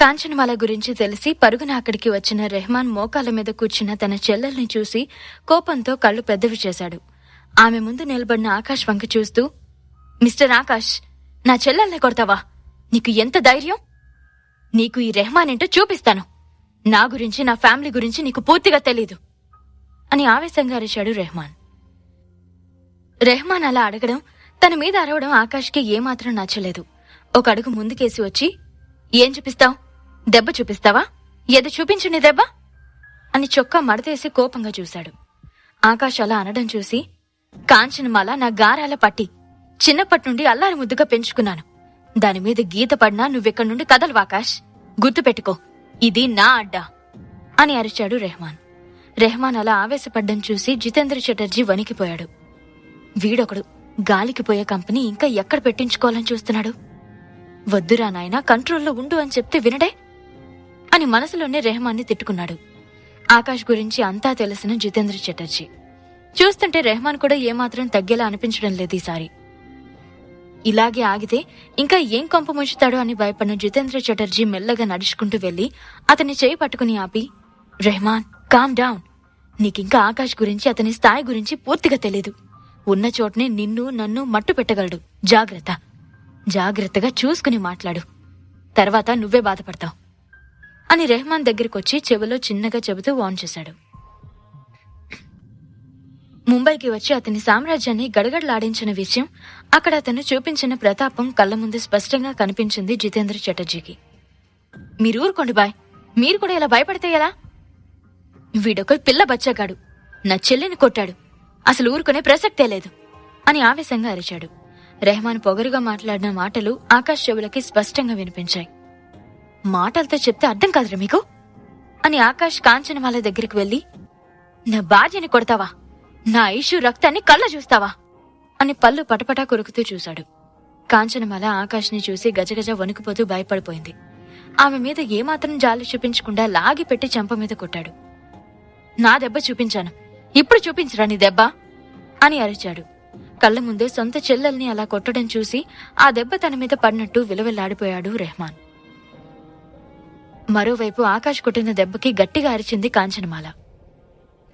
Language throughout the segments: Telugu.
కాంచనమాల గురించి తెలిసి పరుగున అక్కడికి వచ్చిన రెహమాన్ మోకాల మీద కూర్చున్న తన చెల్లెల్ని చూసి కోపంతో కళ్ళు పెద్దవి చేశాడు. ఆమె ముందు నిలబడిన ఆకాష్ వంక చూస్తూ మిస్టర్ ఆకాష్ నా చెల్లెల్ని కొడతావా? నీకు ఎంత ధైర్యం? నీకు ఈ రెహమాన్ ఏంటో చూపిస్తాను. నా గురించి నా ఫ్యామిలీ గురించి నీకు పూర్తిగా తెలీదు. అని ఆవేశంగా అరిచాడు రెహమాన్. రెహమాన్ అలా అడగడం తన మీద అరవడం ఆకాష్కి ఏమాత్రం నచ్చలేదు. ఒక అడుగు ముందుకేసి వచ్చి ఏం చూపిస్తావ్? దెబ్బ చూపిస్తావా? ఏది చూపించు నీ దెబ్బ? అని చొక్కా మడతేసి కోపంగా చూశాడు. ఆకాష్ అలా అనడం చూసి కాంచనమాల నా గారాల పట్టి. చిన్నప్పటి నుండి అల్లారి ముద్దుగా పెంచుకున్నాను. దాని మీద గీత పడినా నువ్వెక్కడి నుండి కదలవు ఆకాష్. గుర్తుపెట్టుకో ఇది నా అడ్డా అని అరిచాడు రెహమాన్. రెహమాన్ అలా ఆవేశపడ్డం చూసి జితేంద్ర చటర్జీ వణికిపోయాడు. వీడొకడు గాలికి పోయే కంపెనీ ఇంకా ఎక్కడ పెట్టించుకోవాలని చూస్తున్నాడు? వద్దురా నాయనా కంట్రోల్లో ఉండు అని చెప్తే వినడే? అని మనసులోనే రెహమాన్ని తిట్టుకున్నాడు. ఆకాష్ గురించి అంతా తెలిసిన జితేంద్ర చటర్జీ. చూస్తుంటే రెహమాన్ కూడా ఏమాత్రం తగ్గేలా అనిపించడం లేదు ఈసారి. ఇలాగే ఆగితే ఇంకా ఏం కొంప ముంచుతాడో అని భయపడిన జితేంద్ర చటర్జీ మెల్లగా నడుచుకుంటూ వెళ్ళి అతన్ని చేయి పట్టుకుని ఆపి రెహమాన్ కామ్ డౌన్ నీకింకా ఆకాష్ గురించి అతని స్థాయి గురించి పూర్తిగా తెలీదు. ఉన్న చోటనే నిన్ను నన్ను మట్టు పెట్టగలడు. జాగ్రత్త. జాగ్రత్తగా చూసుకుని మాట్లాడు. తర్వాత నువ్వే బాధపడతావు. అని రెహమాన్ దగ్గరికొచ్చి చెవిలో చిన్నగా చెబుతూ వాన్ చేశాడు. ముంబైకి వచ్చి అతని సామ్రాజ్యాన్ని గడగడలాడించిన విషయం అక్కడ అతను చూపించిన ప్రతాపం కళ్ళ ముందు స్పష్టంగా కనిపించింది జితేంద్ర చటర్జీకి. మీరు ఊరుకోండి బాయ్. మీరు కూడా ఇలా భయపడితే ఎలా? వీడొక పిల్ల బచ్చగాడు. నా చెల్లిని కొట్టాడు. అసలు ఊరుకునే ప్రసక్తే లేదు అని ఆవేశంగా అరిచాడు. రెహమాన్ పొగరుగా మాట్లాడిన మాటలు ఆకాశ్ చెవులకి స్పష్టంగా వినిపించాయి. మాటలతో చెప్తే అర్థం కాదురా మీకు? అని ఆకాష్ కాంచనమాల దగ్గరికి వెళ్ళి నా భార్యని కొడతావా? నా ఐషు రక్తాన్ని కళ్ళ చూస్తావా? అని పళ్ళు పటపటా కొరుకుతూ చూశాడు. కాంచనమాల ఆకాష్ని చూసి గజగజ వణుకుపోతూ భయపడిపోయింది. ఆమె మీద ఏమాత్రం జాలి చూపించకుండా లాగి పెట్టి చెంప మీద కొట్టాడు. నా దెబ్బ చూపించాను. ఇప్పుడు చూపించరా నీ దెబ్బ? అని అరిచాడు. కళ్ళ ముందే సొంత చెల్లెల్ని అలా కొట్టడం చూసి ఆ దెబ్బ తన మీద పడినట్టు విలవిల్లాడిపోయాడు రెహమాన్. మరోవైపు ఆకాష్ కొట్టిన దెబ్బకి గట్టిగా అరిచింది కాంచనమాల.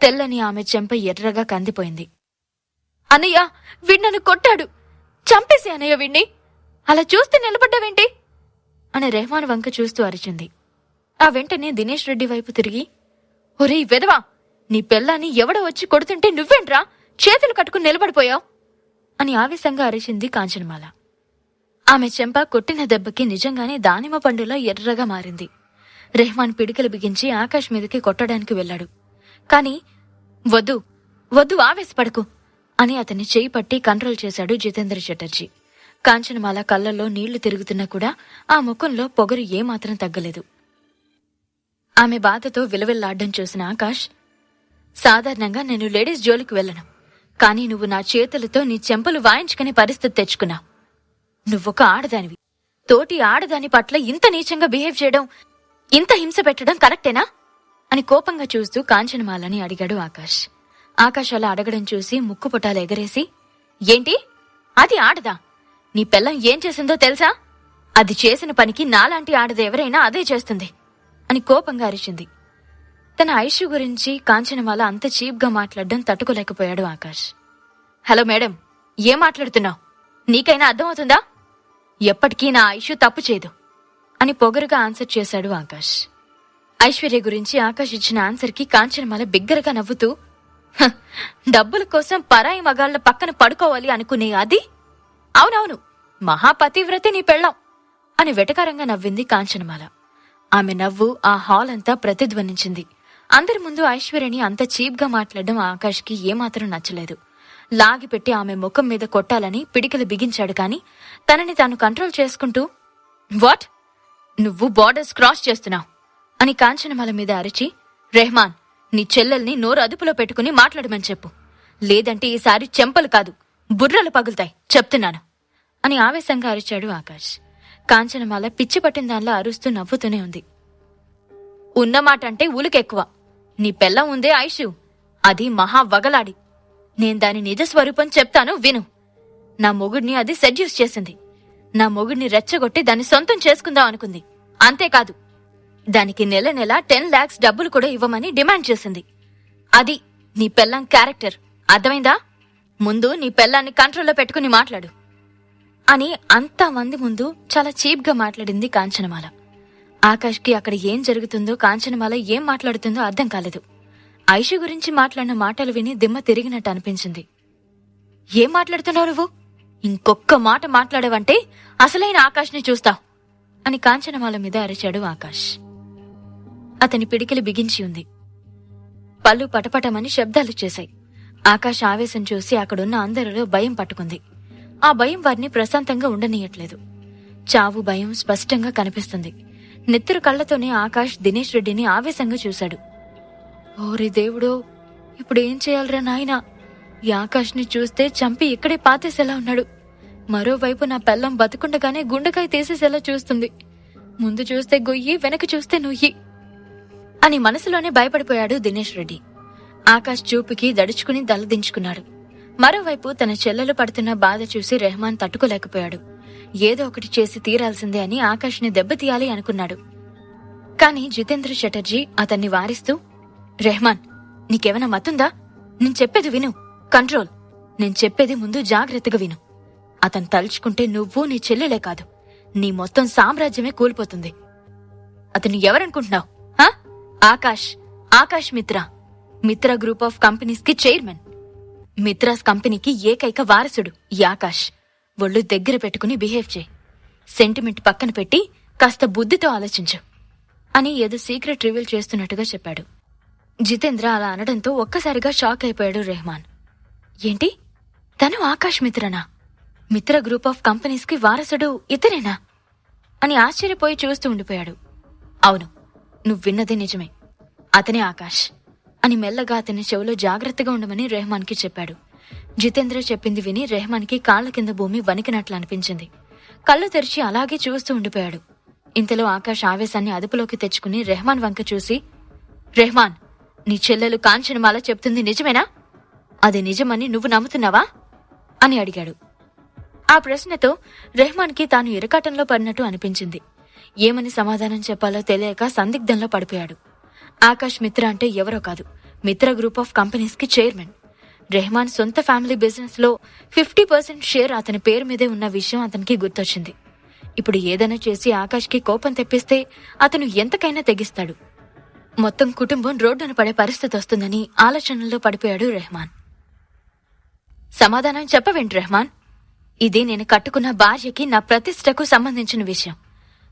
తెల్లని ఆమె చెంప ఎర్రగా కందిపోయింది. అన్నయ్య విన్నను కొట్టాడు. చంపేసి అన్నయ్య వీణ్ణి. అలా చూస్తే నిలబడ్డావేంటి? అని రెహమాన్ వంక చూస్తూ అరిచింది. ఆ వెంటనే దినేష్ రెడ్డి వైపు తిరిగి ఒరేయ్ వెదవా నీ పెళ్ళాన్ని ఎవడో వచ్చి కొడుతుంటే నువ్వేంట్రా? చేతులు కట్టుకుని నిలబడిపోయావు? అని ఆవేశంగా అరిచింది కాంచనమాల. ఆమె చెంప కొట్టిన దెబ్బకి నిజంగానే దానిమ్మ పండులో ఎర్రగా మారింది. రెహమాన్ పిడికలు బిగించి ఆకాష్ మీదకి కొట్టడానికి వెళ్ళాడు కాని వద్దు వద్దు ఆవేశపడకు అని అతన్ని చేయి పట్టి కంట్రోల్ చేశాడు జితేంద్ర చటర్జీ. కాంచనమాల కళ్ళల్లో నీళ్ళు తిరుగుతున్నా కూడా ఆ ముఖంలో పొగరు ఏమాత్రం తగ్గలేదు. ఆమె బాధతో విలవిల్లాడ్డం చూసిన ఆకాష్ సాధారణంగా నేను లేడీస్ జోలికి వెళ్ళను కానీ నువ్వు నా చేతులతో నీ చెంపలు వాయించుకునే పరిస్థితి తెచ్చుకున్నావు. నువ్వొక ఆడదానివి. తోటి ఆడదాని పట్ల ఇంత నీచంగా బిహేవ్ చేయడం ఇంత హింస పెట్టడం కరెక్టేనా? అని కోపంగా చూస్తూ కాంచనమాలని అడిగాడు ఆకాష్. ఆకాష్ అలా అడగడం చూసి ముక్కు పుటాలు ఎగరేసి ఏంటి? అది ఆడదా? నీ పెళ్ళం ఏం చేసిందో తెలుసా? అది చేసిన పనికి నాలాంటి ఆడది ఎవరైనా అదే చేస్తుంది. అని కోపంగా అరిచింది. తన ఐషు గురించి కాంచనమాల అంత చీప్గా మాట్లాడడం తట్టుకోలేకపోయాడు ఆకాష్. హలో మేడం ఏం మాట్లాడుతున్నావు? నీకైనా అర్థమవుతుందా? ఎప్పటికీ నా ఐషు తప్పు చేయదు. అని పొగరుగా ఆన్సర్ చేశాడు ఆకాష్. ఐశ్వర్య గురించి ఆకాష్ ఇచ్చిన ఆన్సర్కి కాంచనమాల బిగ్గరగా నవ్వుతూ "హ, డబ్బుల కోసం పరాయి మగాళ్ళ పక్కన పడుకోవాలి అనుకునే అది అవునవును మహాపతివ్రతే నీ పెళ్ళాం అని వెటకారంగా నవ్వింది కాంచనమాల. ఆమె నవ్వు ఆ హాల్ అంతా ప్రతిధ్వనించింది. అందరి ముందు ఐశ్వర్యని అంత చీప్గా మాట్లాడడం ఆకాష్కి ఏమాత్రం నచ్చలేదు. లాగిపెట్టి ఆమె ముఖం మీద కొట్టాలని పిడికలు బిగించాడు కాని తనని తాను కంట్రోల్ చేసుకుంటూ వాట్? నువ్వు బార్డర్స్ క్రాస్ చేస్తున్నావు. అని కాంచనమాల మీద అరిచి రెహమాన్ నీ చెల్లెల్ని నోరు అదుపులో పెట్టుకుని మాట్లాడమని చెప్పు. లేదంటే ఈసారి చెంపలు కాదు బుర్రలు పగులుతాయి. చెప్తున్నాను. అని ఆవేశంగా అరిచాడు ఆకాష్. కాంచనమాల పిచ్చి పట్టిన దానిలా అరుస్తూ నవ్వుతూనే ఉంది. ఉన్నమాట అంటే ఉలుకెక్కువ. నీ పెళ్ళం ఉందే ఐషు. అది మహా వగలాడి. నేను దాని నిజ స్వరూపం చెప్తాను విను. నా మొగుడిని అది సెడ్యూస్ చేసింది. నా మొగుడిని రెచ్చగొట్టి దాన్ని సొంతం చేసుకుందాం అనుకుంది. అంతేకాదు దానికి నెల నెల టెన్ లాక్స్ డబ్బులు కూడా ఇవ్వమని డిమాండ్ చేసింది. అది నీ పెళ్ళం క్యారెక్టర్. అర్థమైందా? ముందు నీ పెళ్ళాన్ని కంట్రోల్లో పెట్టుకుని మాట్లాడు. అని అంతమంది ముందు చాలా చీప్గా మాట్లాడింది కాంచనమాల. ఆకాష్కి అక్కడ ఏం జరుగుతుందో కాంచనమాల ఏం మాట్లాడుతుందో అర్థం కాలేదు. ఐషు గురించి మాట్లాడిన మాటలు విని దిమ్మ తిరిగినట్టు అనిపించింది. ఏం మాట్లాడుతున్నావు నువ్వు? ఇంకొక్క మాట మాట్లాడవంటే అసలైన ఆకాష్ని చూస్తా అని కాంచనమాల మీద అరిచాడు ఆకాష్. అతని పిడికిలి బిగించి ఉంది. పళ్ళు పటపటమని శబ్దాలు చేశాయి. ఆకాష్ ఆవేశం చూసి అక్కడున్న అందరిలో భయం పట్టుకుంది. ఆ భయం వారిని ప్రశాంతంగా ఉండనీయట్లేదు. చావు భయం స్పష్టంగా కనిపిస్తుంది. నెత్తురు కళ్ళతోనే ఆకాష్ దినేష్ రెడ్డిని ఆవేశంగా చూశాడు. ఓరి దేవుడో ఇప్పుడు ఏం చేయాలరా నాయనా? ఈ ఆకాష్ని చూస్తే చంపి ఇక్కడే పాతేసేలా ఉన్నాడు. మరోవైపు నా పెళ్ళం బతుకుండగానే గుండెకాయ తీసేసేలా చూస్తుంది. ముందు చూస్తే గొయ్యి వెనక చూస్తే నుయ్యి అని మనసులోనే భయపడిపోయాడు దినేష్ రెడ్డి. ఆకాష్ చూపుకి దడుచుకుని దలదించుకున్నాడు మరోవైపు తన చెల్లెలు పడుతున్న బాధ చూసి రెహమాన్ తట్టుకోలేకపోయాడు. ఏదో ఒకటి చేసి తీరాల్సిందే అని ఆకాష్ని దెబ్బతీయాలి అనుకున్నాడు. కాని జితేంద్ర చటర్జీ అతన్ని వారిస్తూ రెహమాన్ నీకేమైనా మతుందా నేను చెప్పేది విను. కంట్రోల్. నేను చెప్పేది ముందు జాగ్రత్తగా విను. అతను తలుచుకుంటే నువ్వు నీ చెల్లెలే కాదు. నీ మొత్తం సామ్రాజ్యమే కూలిపోతుంది. అతను ఎవరనుకుంటున్నావు? ఆకాష్. ఆకాష్ మిత్ర. మిత్ర గ్రూప్ ఆఫ్ కంపెనీస్కి చైర్మన్. మిత్రాస్ కంపెనీకి ఏకైక వారసుడు ఈ ఆకాష్. ఒళ్ళు దగ్గర పెట్టుకుని బిహేవ్ చేయి. సెంటిమెంట్ పక్కన పెట్టి కాస్త బుద్ధితో ఆలోచించు అని ఏదో సీక్రెట్ రివీల్ చేస్తున్నట్టుగా చెప్పాడు. జితేంద్ర అలా అనడంతో ఒక్కసారిగా షాక్ అయిపోయాడు రెహమాన్. ఏంటి? తను ఆకాష్ మిత్రనా? మిత్ర గ్రూప్ ఆఫ్ కంపెనీస్కి వారసుడు ఇతరేనా అని ఆశ్చర్యపోయి చూస్తూ ఉండిపోయాడు. అవును నువ్వు విన్నది నిజమే. అతనే ఆకాష్ అని మెల్లగా అతని చెవిలో జాగ్రత్తగా ఉండమని రెహమాన్కి చెప్పాడు. జితేంద్ర చెప్పింది విని రెహమాన్కి కాళ్ళ కింద భూమి వణికినట్లు అనిపించింది. కళ్ళు తెరిచి అలాగే చూస్తూ ఉండిపోయాడు. ఇంతలో ఆకాష్ ఆవేశాన్ని అదుపులోకి తెచ్చుకుని రెహమాన్ వంక చూసి రెహమాన్ నీ చెల్లెలు కాంచనమాల చెప్తుంది నిజమేనా? అది నిజమని నువ్వు నమ్ముతున్నావా? అని అడిగాడు. ఆ ప్రశ్నతో రెహమాన్కి తాను ఇరకాటంలో పడినట్టు అనిపించింది. ఏమని సమాధానం చెప్పాలో తెలియక సందిగ్ధంలో పడిపోయాడు. ఆకాష్ మిత్ర అంటే ఎవరో కాదు మిత్ర గ్రూప్ ఆఫ్ కంపెనీస్కి చైర్మన్. రెహమాన్ సొంత ఫ్యామిలీ బిజినెస్లో ఫిఫ్టీ పర్సెంట్ షేర్ అతని పేరు మీదే ఉన్న విషయం అతనికి గుర్తొచ్చింది. ఇప్పుడు ఏదైనా చేసి ఆకాష్కి కోపం తెప్పిస్తే అతను ఎంతకైనా తెగిస్తాడు. మొత్తం కుటుంబం రోడ్డున పడే పరిస్థితి వస్తుందని ఆలోచనల్లో పడిపోయాడు రెహమాన్. సమాధానం చెప్పవేంటి రెహమాన్? ఇది నేను కట్టుకున్న భార్యకి నా ప్రతిష్టకు సంబంధించిన విషయం.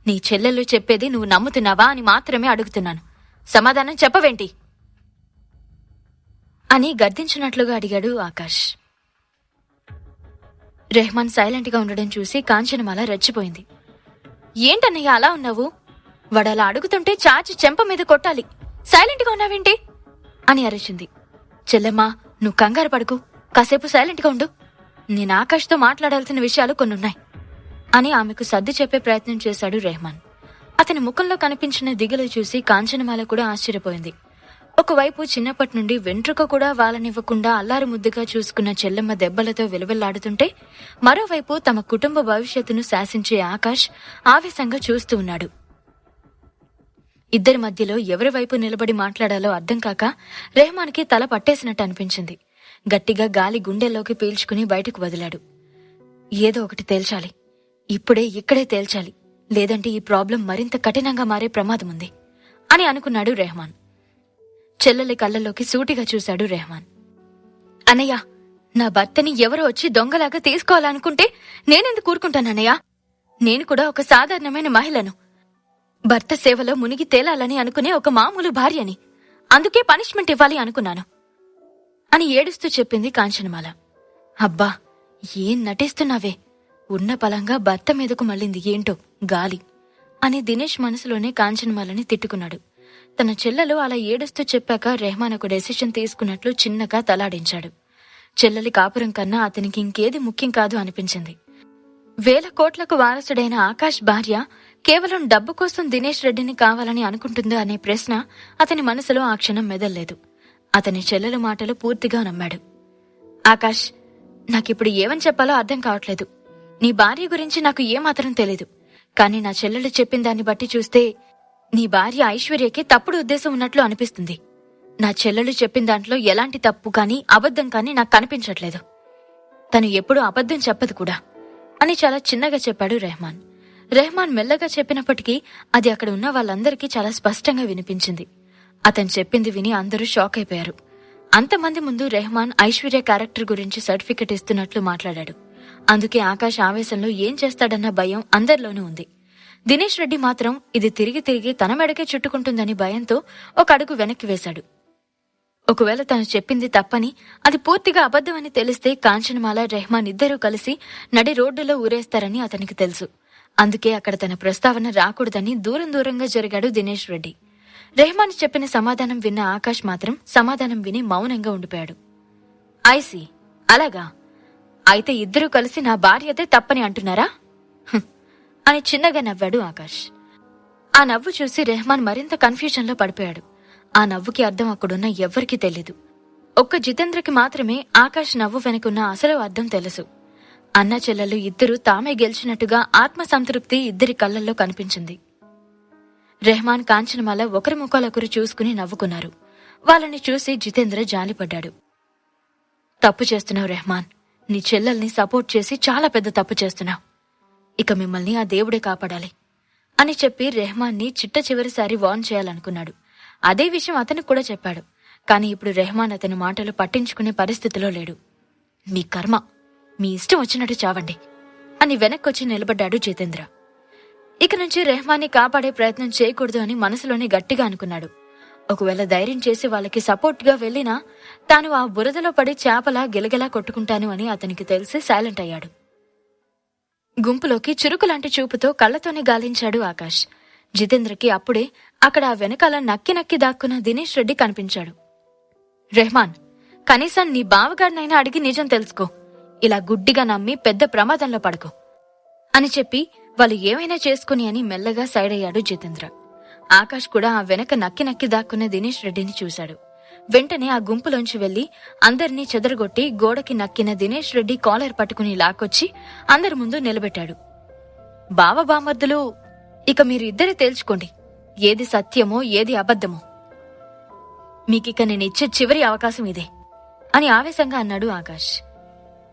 నీ చెల్లెలు చెప్పేది నువ్వు నమ్ముతున్నావా అని మాత్రమే అడుగుతున్నాను. సమాధానం చెప్పవేంటి? అని గర్దించినట్లుగా అడిగాడు ఆకాష్. రెహమాన్ సైలెంట్గా ఉండడం చూసి కాంచనమాల రెచ్చిపోయింది. ఏంటన్నయ్య అలా ఉన్నావు? వాడు అలా అడుగుతుంటే చాచి చెంప మీద కొట్టాలి. సైలెంట్గా ఉన్నావేంటి? అని అరిచింది. చెల్లెమ్మా నువ్వు కంగారు పడుకు. కాసేపు సైలెంట్గా ఉండు. నేను ఆకాష్తో మాట్లాడాల్సిన విషయాలు కొన్ని ఉన్నాయి అని ఆమెకు సర్ది చెప్పే ప్రయత్నం చేశాడు రెహమాన్. అతని ముఖంలో కనిపించిన దిగులు చూసి కాంచనమాల కూడా ఆశ్చర్యపోయింది. ఒకవైపు చిన్నప్పటి నుండి వెంట్రుక కూడా వాళ్ళనివ్వకుండా అల్లారు ముద్దుగా చూసుకున్న చెల్లెమ్మ దెబ్బలతో విలువెల్లాడుతుంటే మరోవైపు తమ కుటుంబ భవిష్యత్తును శాసించే ఆకాష్ ఆవేశంగా చూస్తూ ఉన్నాడు. ఇద్దరి మధ్యలో ఎవరి వైపు నిలబడి మాట్లాడాలో అర్థం కాక రెహమాన్కి తల పట్టేసినట్టు అనిపించింది. గట్టిగా గాలి గుండెల్లోకి పీల్చుకుని బయటకు వదిలాడు. ఏదో ఒకటి తేల్చాలి. ఇప్పుడే ఇక్కడే తేల్చాలి. లేదంటే ఈ ప్రాబ్లం మరింత కఠినంగా మారే ప్రమాదం ఉంది అని అనుకున్నాడు రెహమాన్. చెల్లెలి కళ్ళలోకి సూటిగా చూశాడు రెహమాన్. అన్నయ్య నా భర్తని ఎవరో వచ్చి దొంగలాగా తీసుకోవాలనుకుంటే నేనెందుకు కూరుకుంటానన్నయ్య నేను కూడా ఒక సాధారణమైన మహిళను. భర్త సేవలో మునిగి తేలాలని అనుకునే ఒక మామూలు భార్యని. అందుకే పనిష్మెంట్ ఇవ్వాలి అనుకున్నాను. అని ఏడుస్తూ చెప్పింది కాంచనమాల. అబ్బా ఏం నటిస్తున్నావే? ఉన్న పలంగా భర్త మీదకు మళ్ళింది ఏంటో గాలి అని దినేష్ మనసులోనే కాంచనమాలని తిట్టుకున్నాడు. తన చెల్లెలు అలా ఏడుస్తూ చెప్పాక రెహమాన్ ఒక డెసిషన్ తీసుకున్నట్లు చిన్నగా తలాడించాడు. చెల్లెలి కాపురం కన్నా అతనికి ఇంకేది ముఖ్యం కాదు అనిపించింది. వేల కోట్లకు వారసుడైన ఆకాష్ భార్య కేవలం డబ్బు కోసం దినేష్ రెడ్డిని కావాలని అనుకుంటుందా అనే ప్రశ్న అతని మనసులో ఆ క్షణం మెదల్లేదు. అతని చెల్లెల మాటలు పూర్తిగా నమ్మాడు. ఆకాష్ నాకిప్పుడు ఏమని చెప్పాలో అర్థం కావట్లేదు. నీ భార్య గురించి నాకు ఏమాత్రం తెలీదు. కానీ నా చెల్లెలు చెప్పిన దాన్ని బట్టి చూస్తే నీ భార్య ఐశ్వర్యకి తప్పుడు ఉద్దేశం ఉన్నట్లు అనిపిస్తుంది. నా చెల్లెలు చెప్పిన దాంట్లో ఎలాంటి తప్పు కానీ అబద్ధం కానీ నాకు కనిపించట్లేదు. తను ఎప్పుడూ అబద్ధం చెప్పదు కూడా అని చాలా చిన్నగా చెప్పాడు రెహమాన్. రెహమాన్ మెల్లగా చెప్పినప్పటికీ అది అక్కడ ఉన్న వాళ్ళందరికీ చాలా స్పష్టంగా వినిపించింది. అతను చెప్పింది విని అందరూ షాక్ అయిపోయారు. అంతమంది ముందు రెహమాన్ ఐశ్వర్య క్యారెక్టర్ గురించి సర్టిఫికెట్ ఇస్తున్నట్లు మాట్లాడాడు. అందుకే ఆకాష్ ఆవేశంలో ఏం చేస్తాడన్న భయం అందరిలోనూ ఉంది. దినేష్ రెడ్డి మాత్రం ఇది తిరిగి తిరిగి తన మెడకే చుట్టుకుంటుందని భయంతో ఒక అడుగు వెనక్కి వేశాడు. ఒకవేళ తను చెప్పింది తప్పని అది పూర్తిగా అబద్ధమని తెలిస్తే కాంచనమాల రెహమాన్ ఇద్దరూ కలిసి నడి రోడ్డులో ఊరేస్తారని అతనికి తెలుసు. అందుకే అక్కడ తన ప్రస్తావన రాకూడదని దూరం దూరంగా జరిగాడు దినేష్ రెడ్డి. రెహమాన్ చెప్పిన సమాధానం విన్న ఆకాష్ మాత్రం సమాధానం విని మౌనంగా ఉండిపోయాడు. ఐసి అలాగా? అయితే ఇద్దరూ కలిసి నా భార్యదే తప్పని అంటున్నారా? అని చిన్నగా నవ్వాడు ఆకాష్. ఆ నవ్వు చూసి రెహమాన్ మరింత కన్ఫ్యూజన్లో పడిపోయాడు. ఆ నవ్వుకి అర్థం అక్కడున్న ఎవ్వరికీ తెలీదు. ఒక్క జితేంద్రకి మాత్రమే ఆకాష్ నవ్వు వెనుకున్న అసలు అర్థం తెలుసు. అన్న చెల్లెలు ఇద్దరూ తామే గెలిచినట్టుగా ఆత్మసంతృప్తి ఇద్దరి కళ్ళల్లో కనిపించింది. రెహమాన్ కాంచనమాల ఒకరి ముఖాలొకరు చూసుకుని నవ్వుకున్నారు. వాళ్ళని చూసి జితేంద్ర జాలిపడ్డాడు. తప్పు చేస్తున్నావు రెహమాన్. నీ చెల్లెల్ని సపోర్ట్ చేసి చాలా పెద్ద తప్పు చేస్తున్నావు. ఇక మిమ్మల్ని ఆ దేవుడే కాపాడాలి అని చెప్పి రెహమాన్ని చిట్ట చివరిసారి వార్న్ చేయాలనుకున్నాడు. అదే విషయం అతనికి కూడా చెప్పాడు. కానీ ఇప్పుడు రెహమాన్ అతని మాటలు పట్టించుకునే పరిస్థితిలో లేడు. మీ కర్మ. మీ ఇష్టం వచ్చినట్టు చావండి అని వెనక్కొచ్చి నిలబడ్డాడు జితేంద్ర. ఇక నుంచి రెహమాన్ని కాపాడే ప్రయత్నం చేయకూడదు అని మనసులోనే గట్టిగా అనుకున్నాడు. ఒకవేళ ధైర్యం చేసి వాళ్ళకి సపోర్ట్గా వెళ్ళినా తాను ఆ బురదలో పడి చేపలా గిలగిలా కొట్టుకుంటాను అని అతనికి తెలిసి సైలెంట్ అయ్యాడు. గుంపులోకి చురుకులాంటి చూపుతో కళ్ళతోనే గాలించాడు ఆకాష్. జితేంద్రకి అప్పుడే అక్కడ ఆ వెనకాల నక్కి నక్కి దాక్కున్న దినేష్ రెడ్డి కనిపించాడు. రెహమాన్ కనీసం నీ బావగాడినైనా అడిగి నిజం తెలుసుకో. ఇలా గుడ్డిగా నమ్మి పెద్ద ప్రమాదంలో పడుకో. అని చెప్పి వాళ్ళు ఏమైనా చేసుకుని అని మెల్లగా సైడ్ అయ్యాడు జితేంద్ర. ఆకాష్ కూడా ఆ వెనక నక్కి నక్కి దాక్కున్న దినేష్ రెడ్డిని చూశాడు. వెంటనే ఆ గుంపులోంచి వెళ్ళి అందరినీ చెదరగొట్టి గోడకి నక్కిన దినేష్ రెడ్డి కాలర్ పట్టుకుని లాక్కొచ్చి అందరి ముందు నిలబెట్టాడు. బావ బామర్దులు ఇక మీరు ఇద్దరే తేల్చుకోండి. ఏది సత్యమో ఏది అబద్ధమో. మీకిక నేను ఇచ్చే చివరి అవకాశం ఇదే అని ఆవేశంగా అన్నాడు ఆకాష్.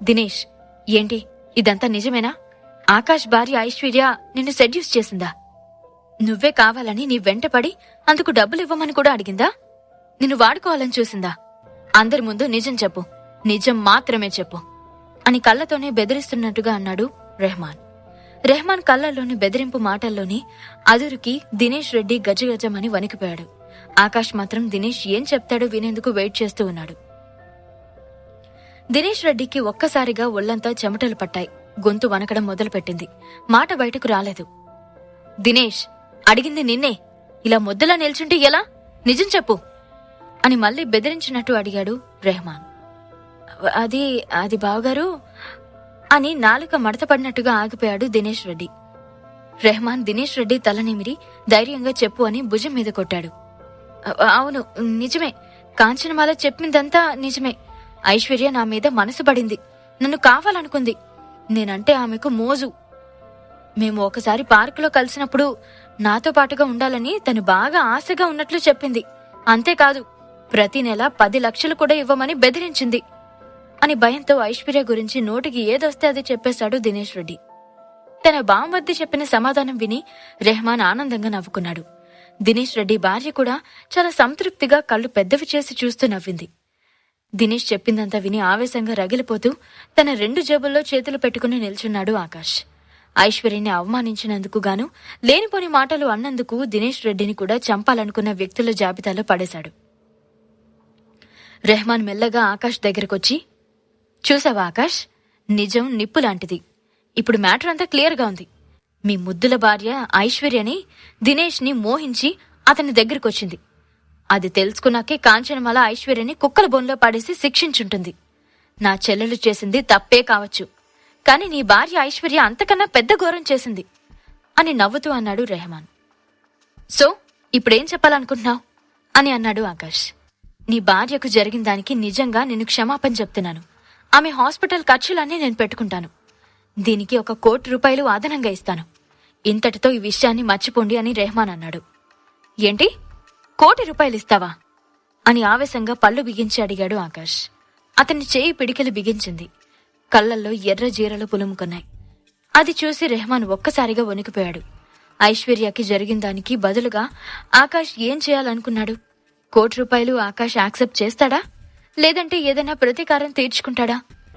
దినేష్ ఏంటి ఇదంతా నిజమేనా? ఆకాష్ భార్య ఐశ్వర్య నిన్ను సెడ్యూస్ చేసిందా? నువ్వే కావాలని నీ వెంటపడి అందుకు డబ్బులు ఇవ్వమని కూడా అడిగిందా? నిన్ను వాడుకోవాలని చూసిందా? అందరి ముందు నిజం చెప్పు. నిజం మాత్రమే చెప్పు. అని కళ్ళతోనే బెదిరిస్తున్నట్టుగా అన్నాడు రెహమాన్. రెహమాన్ కళ్ళల్లోని బెదిరింపు మాటల్లోని అదురుకి దినేష్ రెడ్డి గజగజమని వణికిపోయాడు. ఆకాష్ మాత్రం దినేష్ ఏం చెప్తాడో వినేందుకు వెయిట్ చేస్తూ ఉన్నాడు. దినేష్ రెడ్డికి ఒక్కసారిగా ఒళ్ళంతా చెమటలు పట్టాయి. గొంతు వనకడం మొదలుపెట్టింది. మాట బయటకు రాలేదు. దినేష్ అడిగింది నిన్నే ఇలా మొద్దులా నిల్చుంటే ఎలా? నిజం చెప్పు అని మళ్ళీ బెదిరించినట్టు అడిగాడు రెహమాన్. అది అది బావగారు అని నాలుక మడతపడినట్టుగా ఆగిపోయాడు దినేష్ రెడ్డి. రెహమాన్ దినేష్ రెడ్డి తలనిమిరి ధైర్యంగా చెప్పు అని భుజం మీద కొట్టాడు. అవును నిజమే. కాంచనమాల చెప్పిందంతా నిజమే. ఐశ్వర్య నా మీద మనసు పడింది. నన్ను కావాలనుకుంది. నేనంటే ఆమెకు మోజు. మేము ఒకసారి పార్కులో కలిసినప్పుడు నాతో పాటుగా ఉండాలని తను బాగా ఆశగా ఉన్నట్లు చెప్పింది. అంతేకాదు ప్రతి నెల పది లక్షలు కూడా ఇవ్వమని బెదిరించింది. అని భయంతో ఐశ్వర్య గురించి నోటికి ఏదొస్తే అది చెప్పేశాడు దినేష్ రెడ్డి. తన బామ్మర్ది చెప్పిన సమాధానం విని రెహమాన్ ఆనందంగా నవ్వుకున్నాడు. దినేష్ రెడ్డి భార్య కూడా చాలా సంతృప్తిగా కళ్ళు పెద్దవి చేసి చూస్తూ నవ్వింది. దినేష్ చెప్పిందంతా విని ఆవేశంగా రగిలిపోతూ తన రెండు జేబుల్లో చేతులు పెట్టుకుని నిల్చున్నాడు ఆకాష్. ఐశ్వర్యని అవమానించినందుకు గాను లేనిపోని మాటలు అన్నందుకు దినేష్ రెడ్డిని కూడా చంపాలనుకున్న వ్యక్తుల జాబితాలో పడేశాడు. రెహమాన్ మెల్లగా ఆకాష్ దగ్గరకొచ్చి చూసావా ఆకాష్? నిజం నిప్పు లాంటిది. ఇప్పుడు మ్యాటర్ అంతా క్లియర్గా ఉంది. మీ ముద్దుల భార్య ఐశ్వర్యని దినేష్ని మోహించి అతని దగ్గరకొచ్చింది. అది తెలుసుకున్నాకే కాంచనమాల ఐశ్వర్యని కుక్కల బోన్లో పడేసి శిక్షించుంటుంది. నా చెల్లెలు చేసింది తప్పే కావచ్చు. కాని నీ భార్య ఐశ్వర్య అంతకన్నా పెద్ద ఘోరం చేసింది అని నవ్వుతూ అన్నాడు రెహమాన్. సో ఇప్పుడేం చెప్పాలనుకుంటున్నావు? అని అన్నాడు ఆకాష్. నీ భార్యకు జరిగిన దానికి నిజంగా నేను క్షమాపణ చెప్తున్నాను. ఆమె హాస్పిటల్ ఖర్చులన్నీ నేను పెట్టుకుంటాను. దీనికి ఒక కోటి రూపాయలు అదనంగా ఇస్తాను. ఇంతటితో ఈ విషయాన్ని మర్చిపోండి అని రెహమాన్ అన్నాడు. ఏంటి? కోటి రూపాయలు ఇస్తావా అని ఆవేశంగా పళ్ళు బిగించి అడిగాడు ఆకాష్. అతని చేయి పిడికిలి బిగించింది. కళ్ళల్లో ఎర్ర జీరలు పులుముకున్నాయి. అది చూసి రెహమాన్ ఒక్కసారిగా వణికిపోయాడు. ఐశ్వర్యకి జరిగిన దానికి బదులుగా ఆకాష్ ఏం చేయాలనుకున్నాడు? కోటి రూపాయలు ఆకాష్ యాక్సెప్ట్ చేస్తాడా? లేదంటే ఏదైనా ప్రతీకారం తీర్చుకుంటాడా?